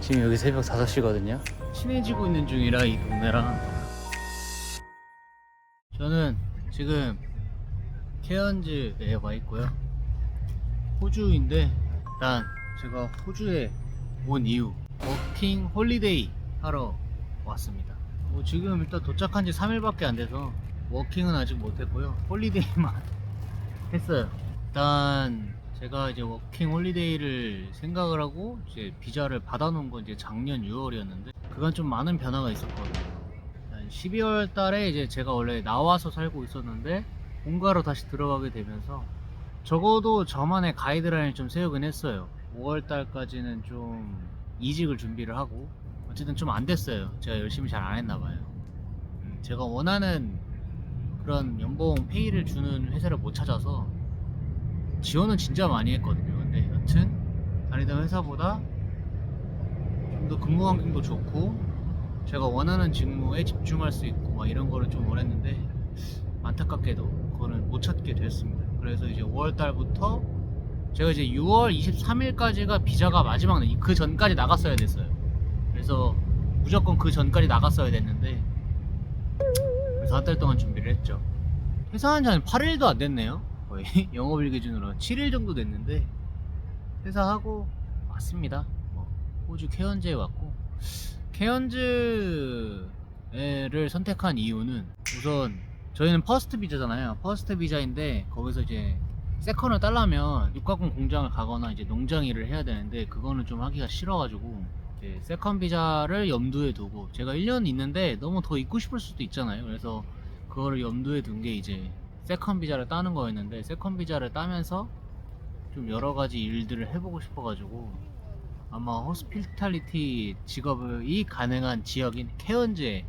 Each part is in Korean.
지금 여기 새벽 5시거든요. 친해지고 있는 중이라 이 동네랑. 저는 지금 케언즈에 와 있고요. 호주인데 일단 제가 호주에 온 이유 워킹 홀리데이 하러 왔습니다. 뭐 지금 일단 도착한 지 3일밖에 안 돼서 워킹은 아직 못 했고요. 홀리데이만 했어요. 일단 제가 이제 워킹 홀리데이를 생각을 하고 이제 비자를 받아놓은 건 이제 작년 6월이었는데 그간 좀 많은 변화가 있었거든요. 12월 달에 이제 제가 원래 나와서 살고 있었는데 본가로 다시 들어가게 되면서 적어도 저만의 가이드라인을 좀 세우긴 했어요. 5월 달까지는 좀 이직을 준비를 하고 어쨌든 좀 안 됐어요. 제가 열심히 잘 안 했나 봐요. 음, 제가 원하는 그런 연봉 페이를 주는 회사를 못 찾아서 지원은 진짜 많이 했거든요. 근데 여튼 다니던 회사보다 좀 더 근무 환경도 좋고 제가 원하는 직무에 집중할 수 있고 막 이런 거를 좀 원했는데 안타깝게도 그거는 못 찾게 됐습니다. 그래서 이제 5월 달부터 제가 이제 6월 23일까지가 비자가 마지막 날, 그 전까지 나갔어야 됐어요. 그래서 무조건 그 전까지 나갔어야 됐는데 그래서 한 달 동안 준비를 했죠. 회사한 지한 8일도 안 됐네요. 거의 영업일 기준으로 7일 정도 됐는데 회사하고 왔습니다. 뭐, 호주 케언즈에 왔고 케언즈를 선택한 이유는 우선 저희는 퍼스트 비자잖아요. 퍼스트 비자인데 거기서 이제 세컨을 따려면 육가공 공장을 가거나 이제 농장 일을 해야 되는데 그거는 좀 하기가 싫어가지고 이제 세컨 비자를 염두에 두고 제가 1년 있는데 너무 더 있고 싶을 수도 있잖아요. 그래서 그거를 염두에 둔 게 이제 세컨 비자를 따는 거였는데 세컨 비자를 따면서 좀 여러 가지 일들을 해보고 싶어가지고 아마 호스피탈리티 직업이 가능한 지역인 케언즈에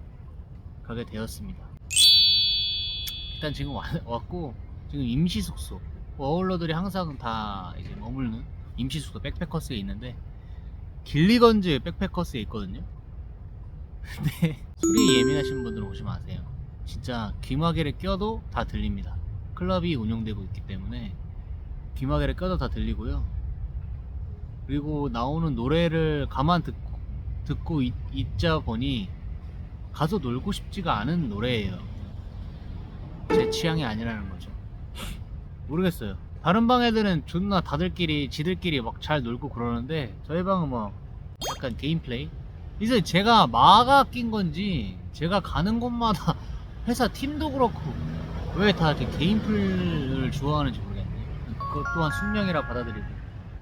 가게 되었습니다. 일단 지금 와- 왔고 지금 임시 숙소 어울러들이 항상 다 이제 머물는 임시 숙소 백패커스에 있는데 길리건즈 백패커스에 있거든요. 근데 소리에 예민하신 분들은 오지 마세요. 진짜 귀마개를 껴도 다 들립니다. 클럽이 운영되고 있기 때문에 귀마개를 껴도 다 들리고요. 그리고 나오는 노래를 가만 듣고, 듣고 있, 있자 보니 가서 놀고 싶지가 않은 노래예요. 제 취향이 아니라는 거죠. 모르겠어요. 다른 방 애들은 존나 다들끼리 지들끼리 막 잘 놀고 그러는데 저희 방은 뭐 약간 게임 플레이. 이제 제가 마가 낀 건지 제가 가는 곳마다 회사 팀도 그렇고 왜 다 이렇게 게임 플을 좋아하는지 모르겠네. 그것 또한 숙명이라 받아들이고.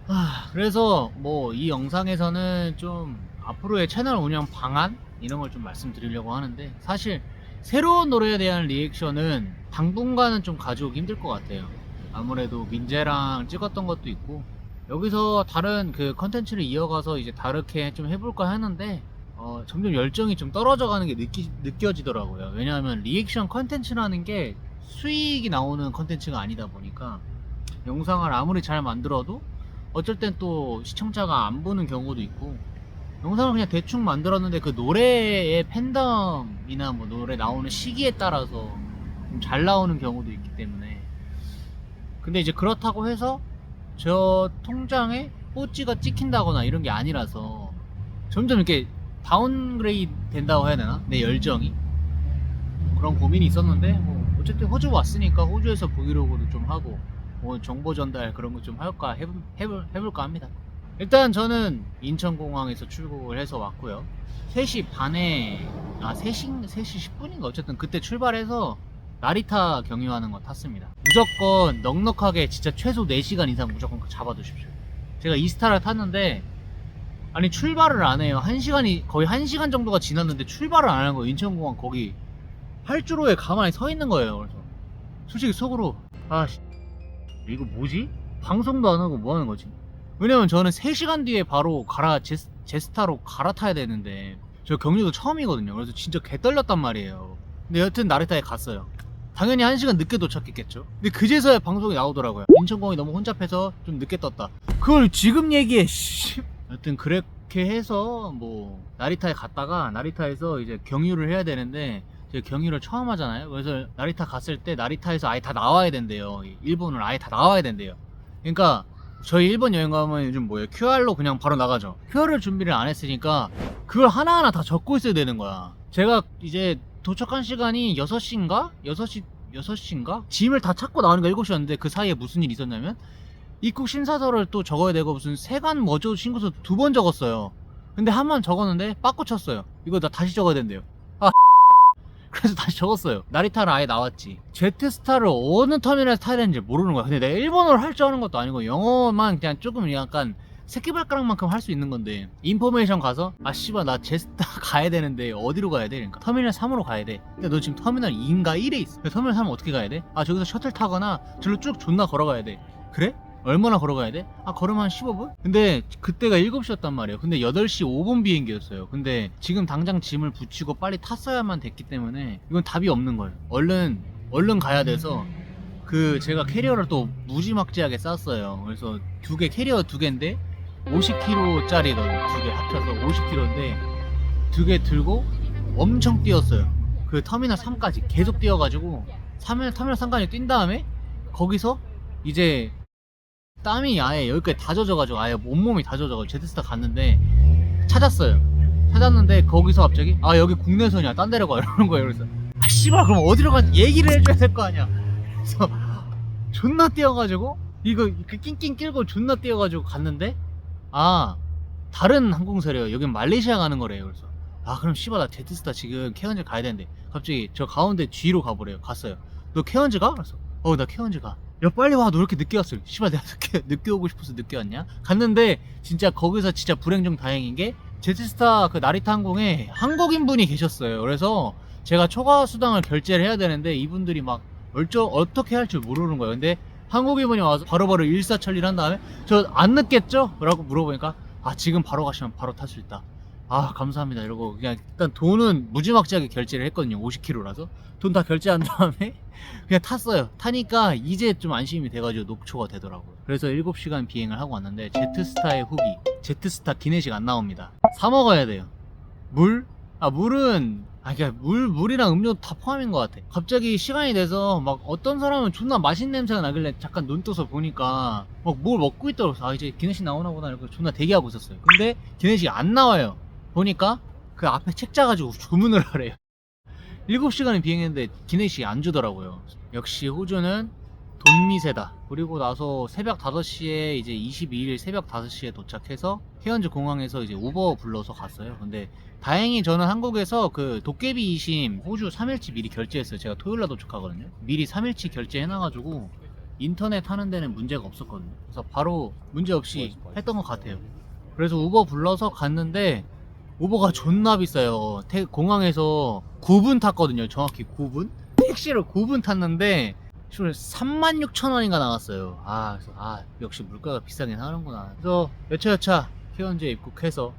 아, 그래서 뭐 이 영상에서는 좀 앞으로의 채널 운영 방안 이런 걸 좀 말씀드리려고 하는데 사실 새로운 노래에 대한 리액션은 당분간은 좀 가져오기 힘들 것 같아요. 아무래도 민재랑 찍었던 것도 있고 여기서 다른 그 컨텐츠를 이어가서 이제 다르게 좀 해볼까 하는데 어, 점점 열정이 좀 떨어져 가는 게 느끼, 느껴지더라고요. 왜냐하면 리액션 컨텐츠라는 게 수익이 나오는 컨텐츠가 아니다 보니까 영상을 아무리 잘 만들어도 어쩔 땐 또 시청자가 안 보는 경우도 있고 영상을 그냥 대충 만들었는데 그 노래의 팬덤이나 뭐 노래 나오는 시기에 따라서 좀 잘 나오는 경우도 있기 때문에 근데 이제 그렇다고 해서 저 통장에 뽀찌가 찍힌다거나 이런 게 아니라서 점점 이렇게 다운그레이드 된다고 해야 되나? 내 열정이 그런 고민이 있었는데 뭐 어쨌든 호주 왔으니까 호주에서 브이로그도 좀 하고 뭐 정보 전달 그런 거 좀 할까 해볼, 해볼, 해볼까 합니다. 일단 저는 인천공항에서 출국을 해서 왔고요. 3시 반에 아 3시, 3시 10분인가 어쨌든 그때 출발해서 나리타 경유하는 거 탔습니다. 무조건 넉넉하게 진짜 최소 4시간 이상 무조건 잡아두십시오. 제가 이스타를 탔는데 아니 출발을 안 해요. 1시간이 거의 1시간 정도가 지났는데 출발을 안 하는 거예요. 인천공항 거기 활주로에 가만히 서 있는 거예요. 그래서 솔직히 속으로 아 씨, 이거 뭐지? 방송도 안 하고 뭐 하는 거지? 왜냐면 저는 3시간 뒤에 바로 갈아 제, 제스타로 갈아타야 되는데 저 경유도 처음이거든요. 그래서 진짜 개 떨렸단 말이에요. 근데 여튼 나리타에 갔어요. 당연히 1시간 늦게 도착했겠죠. 근데 그제서야 방송이 나오더라고요. 인천공항이 너무 혼잡해서 좀 늦게 떴다. 그걸 지금 얘기해. 씨. 여튼 그렇게 해서 뭐 나리타에 갔다가 나리타에서 이제 경유를 해야 되는데 제가 경유를 처음 하잖아요. 그래서 나리타 갔을 때 나리타에서 아예 다 나와야 된대요. 일본을 아예 다 나와야 된대요. 그러니까 저희 일본 여행 가면 요즘 뭐예요? QR로 그냥 바로 나가죠. QR을 준비를 안 했으니까 그걸 하나하나 다 적고 있어야 되는 거야. 제가 이제 도착한 시간이 6시인가? 6시, 6시인가? 짐을 다 찾고 나오니까 7시였는데 그 사이에 무슨 일이 있었냐면 입국 신사서를 또 적어야 되고 무슨 세관 뭐죠 신고서 두 번 적었어요. 근데 한 번 적었는데 빠꾸 쳤어요. 이거 나 다시 적어야 된대요. 아 그래서 다시 적었어요. 나리타는 아예 나왔지. 제트스타를 어느 터미널에서 타야 되는지 모르는 거야. 근데 내가 일본어를 할 줄 아는 것도 아니고 영어만 그냥 조금 약간 새끼발가락만큼 할 수 있는 건데 인포메이션 가서 아 씨발 나 제스타 가야 되는데 어디로 가야 돼? 그러니까 터미널 3으로 가야 돼. 근데 너 지금 터미널 2인가 1에 있어. 터미널 3은 어떻게 가야 돼? 아 저기서 셔틀 타거나 저로 쭉 존나 걸어가야 돼. 그래? 얼마나 걸어가야 돼? 아 걸으면 한 15분? 근데 그때가 7시였단 말이에요. 근데 8시 5분 비행기였어요. 근데 지금 당장 짐을 붙이고 빨리 탔어야만 됐기 때문에 이건 답이 없는 거예요. 얼른 얼른 가야 돼서 그 제가 캐리어를 또 무지막지하게 쌌어요. 그래서 두 개 캐리어 두 개인데 50kg짜리 두개 합쳐서 50kg인데 두 개 들고 엄청 뛰었어요. 그 터미널 3까지 계속 뛰어가지고 터미널, 터미널 3까지 뛴 다음에 거기서 이제 땀이 아예 여기까지 다 젖어가지고 아예 온몸이 다 젖어가지고 제트스타 갔는데 찾았어요. 찾았는데 거기서 갑자기 아 여기 국내선이야 딴 데로 가 이러는 거예요. 그래서 아 씨발 그럼 어디로 가 얘기를 해줘야 될 거 아니야. 그래서 존나 뛰어가지고 이거 그 낑낑 끌고 존나 뛰어가지고 갔는데 아 다른 항공사래요. 여긴 말레이시아 가는 거래요. 그래서 아 그럼 씨발 나 제트스타 지금 케언즈 가야 되는데 갑자기 저 가운데 뒤로 가보래요. 갔어요. 너 케언즈 가? 그래서 어 나 케언즈 가. 야 빨리 와. 너 이렇게 늦게 왔어. 씨발 내가 늦게, 늦게 오고 싶어서 늦게 왔냐? 갔는데 진짜 거기서 진짜 불행 중 다행인 게 제트스타 그 나리타 항공에 한국인 분이 계셨어요. 그래서 제가 초과 수당을 결제를 해야 되는데 이분들이 막 얼저 어떻게 할 줄 모르는 거예요. 근데 한국인 분이 와서 바로 바로 일사천리를 한 다음에 저 안 늦겠죠? 라고 물어보니까 아 지금 바로 가시면 바로 탈 수 있다. 아 감사합니다. 이러고 그냥 일단 돈은 무지막지하게 결제를 했거든요. 50kg라서. 돈 다 결제한 다음에 그냥 탔어요. 타니까 이제 좀 안심이 돼가지고 녹초가 되더라고요. 그래서 7시간 비행을 하고 왔는데 제트스타의 후기 제트스타 기내식 안 나옵니다. 사 먹어야 돼요. 물? 아 물은 아 그냥 물 물이랑 음료 다 포함인 것 같아. 갑자기 시간이 돼서 막 어떤 사람은 존나 맛있는 냄새가 나길래 잠깐 눈 떠서 보니까 막 뭘 먹고 있더라고. 아 이제 기내식 나오나 보다 이러고 존나 대기하고 있었어요. 근데 기내식이 안 나와요. 보니까 그 앞에 책 짜가지고 주문을 하래요 7시간을 비행했는데 기내식이 안 주더라고요. 역시 호주는 돈 미세다. 그리고 나서 새벽 5시에 이제 22일 새벽 5시에 도착해서 케언즈 공항에서 이제 우버 불러서 갔어요. 근데 다행히 저는 한국에서 그 도깨비 이심 호주 3일치 미리 결제했어요. 제가 토요일 날 도착하거든요. 미리 3일치 결제해놔가지고 인터넷 하는 데는 문제가 없었거든요. 그래서 바로 문제 없이 했던 것 같아요. 그래서 우버 불러서 갔는데 우버가 존나 비싸요. 태- 공항에서 9분 탔거든요. 정확히 9분? 택시를 9분 탔는데 3만 6천 원인가 나왔어요. 아, 그래서 아 역시 물가가 비싸긴 하는구나. 그래서 여차여차 케언즈에 입국해서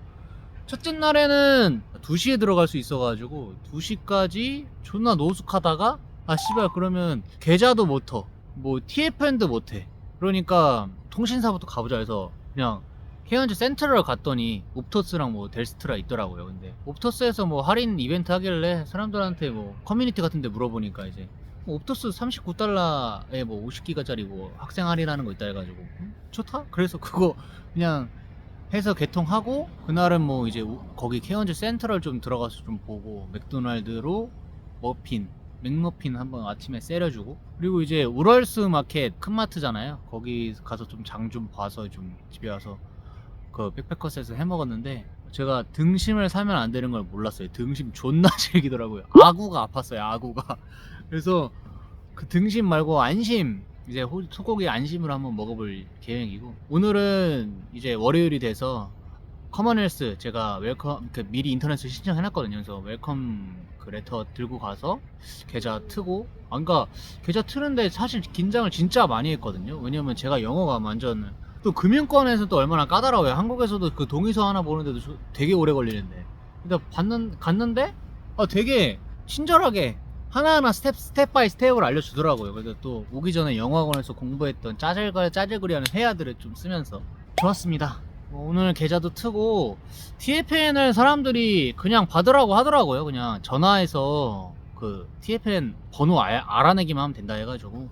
첫째 날에는 2시에 들어갈 수 있어가지고 2시까지 존나 노숙하다가 아 씨발 그러면 계좌도 못 터. 뭐 TFN도 못해. 그러니까 통신사부터 가보자 해서 그냥 케언즈 센트럴 갔더니 옵토스랑 뭐 델스트라 있더라고요. 근데 옵토스에서 뭐 할인 이벤트 하길래 사람들한테 뭐 커뮤니티 같은데 물어보니까 이제 뭐 옵토스 39달러에 뭐 50기가짜리 뭐 학생 할인하는 거 있다 해가지고 음, 좋다. 그래서 그거 그냥 해서 개통하고 그날은 뭐 이제 우- 거기 케언즈 센트럴 좀 들어가서 좀 보고 맥도날드로 머핀 맥머핀 한번 아침에 세려주고 그리고 이제 우럴스 마켓 큰 마트잖아요 거기 가서 좀 장좀 봐서 좀 집에 와서 그 백패커스에서 해 먹었는데 제가 등심을 사면 안 되는 걸 몰랐어요. 등심 존나 즐기더라고요. 아구가 아팠어요 아구가. 그래서 그 등심 말고 안심 이제 호- 소고기 안심을 한번 먹어볼 계획이고 오늘은 이제 월요일이 돼서 커먼헬스 제가 웰컴 그 미리 인터넷을 신청해놨거든요. 그래서 웰컴 그 레터 들고 가서 계좌 트고 아 그러니까 계좌 트는데 사실 긴장을 진짜 많이 했거든요. 왜냐면 제가 영어가 완전 또 금융권에서 또 얼마나 까다로워요. 한국에서도 그 동의서 하나 보는데도 저- 되게 오래 걸리는데. 근데 받는 갔는데 아 되게 친절하게 하나하나 스텝 스텝 바이 스텝을 알려주더라고요. 그래서 또 오기 전에 영어학원에서 공부했던 짜잘거 짜잘거리하는 회화들을 좀 쓰면서. 좋았습니다. 뭐 오늘 계좌도 트고 TFN을 사람들이 그냥 받으라고 하더라고요. 그냥 전화해서 그 TFN 번호 알, 알아내기만 하면 된다 해가지고.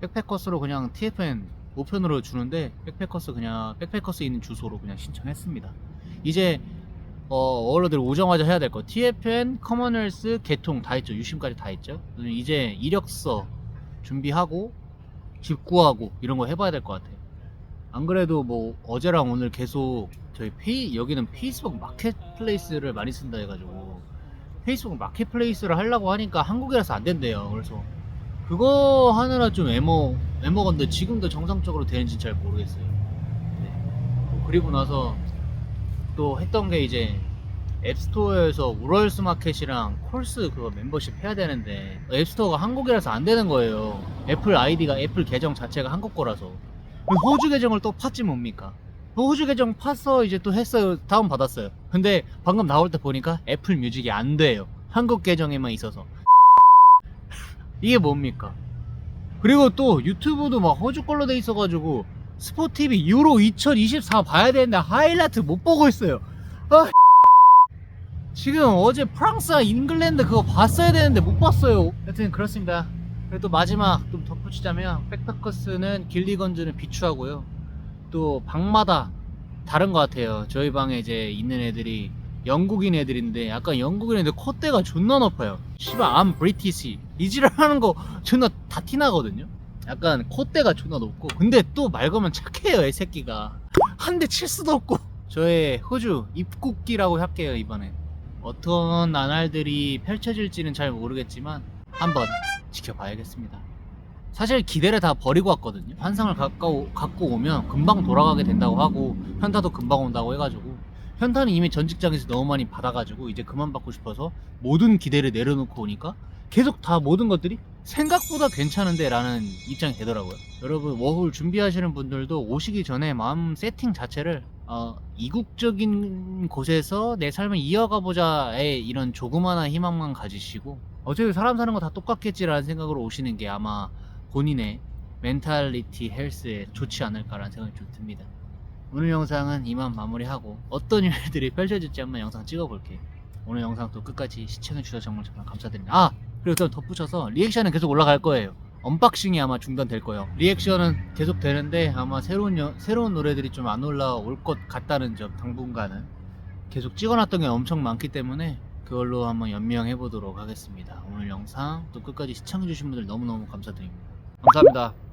백패커스로 그냥 TFN 우편으로 주는데 백패커스 그냥 백패커스 있는 주소로 그냥 신청했습니다. 이제 어, 어른들 오자마자 해야 될 거. TFN, 커머널스, 개통 다 했죠. 유심까지 다 했죠. 이제 이력서 준비하고 집 구하고 이런 거 해봐야 될 것 같아요. 안 그래도 뭐 어제랑 오늘 계속 저희 페이 여기는 페이스북 마켓플레이스를 많이 쓴다 해가지고 페이스북 마켓플레이스를 하려고 하니까 한국이라서 안 된대요. 그래서 그거 하느라 좀 애먹 애먹었는데 지금도 정상적으로 되는지 잘 모르겠어요. 네. 뭐 그리고 나서 또 했던 게 이제 앱스토어에서 우럴스 마켓이랑 콜스 그거 멤버십 해야 되는데 앱스토어가 한국이라서 안 되는 거예요. 애플 아이디가 애플 계정 자체가 한국 거라서 호주 계정을 또 팠지 뭡니까? 호주 계정 팠어 이제 또 했어요 다운 받았어요. 근데 방금 나올 때 보니까 애플 뮤직이 안 돼요. 한국 계정에만 있어서 이게 뭡니까? 그리고 또 유튜브도 막 호주 걸로 돼 있어가지고 스포티비 유로 2024 봐야 되는데 하이라이트 못 보고 있어요. 아 지금 어제 프랑스와 잉글랜드 그거 봤어야 되는데 못 봤어요. 하여튼 그렇습니다. 또 마지막 좀 덧붙이자면 백패커스는 길리건즈는 비추하고요. 또 방마다 다른 것 같아요. 저희 방에 이제 있는 애들이 영국인 애들인데 약간 영국인 애들 콧대가 존나 높아요. 씨발 암 브리티시 이지랄하는 거 존나 다 티나거든요. 약간 콧대가 존나 높고. 근데 또 말 거면 착해요 이 새끼가. 한 대 칠 수도 없고. 저의 호주 입국기라고 할게요 이번엔. 어떤 나날들이 펼쳐질지는 잘 모르겠지만 한번 지켜봐야겠습니다. 사실 기대를 다 버리고 왔거든요. 환상을 갖고 오면 금방 돌아가게 된다고 하고 현타도 금방 온다고 해가지고 현타는 이미 전 직장에서 너무 많이 받아가지고 이제 그만 받고 싶어서 모든 기대를 내려놓고 오니까 계속 다 모든 것들이 생각보다 괜찮은데 라는 입장이 되더라고요. 여러분 워홀 준비하시는 분들도 오시기 전에 마음 세팅 자체를 어, 이국적인 곳에서 내 삶을 이어가 보자의 이런 조그마한 희망만 가지시고 어차피 사람 사는 거 다 똑같겠지라는 생각으로 오시는 게 아마 본인의 멘탈리티 헬스에 좋지 않을까라는 생각이 좀 듭니다 오늘 영상은 이만 마무리하고 어떤 일들이 펼쳐질지 한번 영상 찍어볼게요 오늘 영상도 끝까지 시청해주셔서 정말 정말 감사드립니다. 아! 그리고 또 덧붙여서 리액션은 계속 올라갈 거예요. 언박싱이 아마 중단될 거예요. 리액션은 계속 되는데 아마 새로운 여- 새로운 노래들이 좀 안 올라올 것 같다는 점 당분간은. 계속 찍어놨던 게 엄청 많기 때문에 그걸로 한번 연명해 보도록 하겠습니다. 오늘 영상 또 끝까지 시청해주신 분들 너무너무 감사드립니다. 감사합니다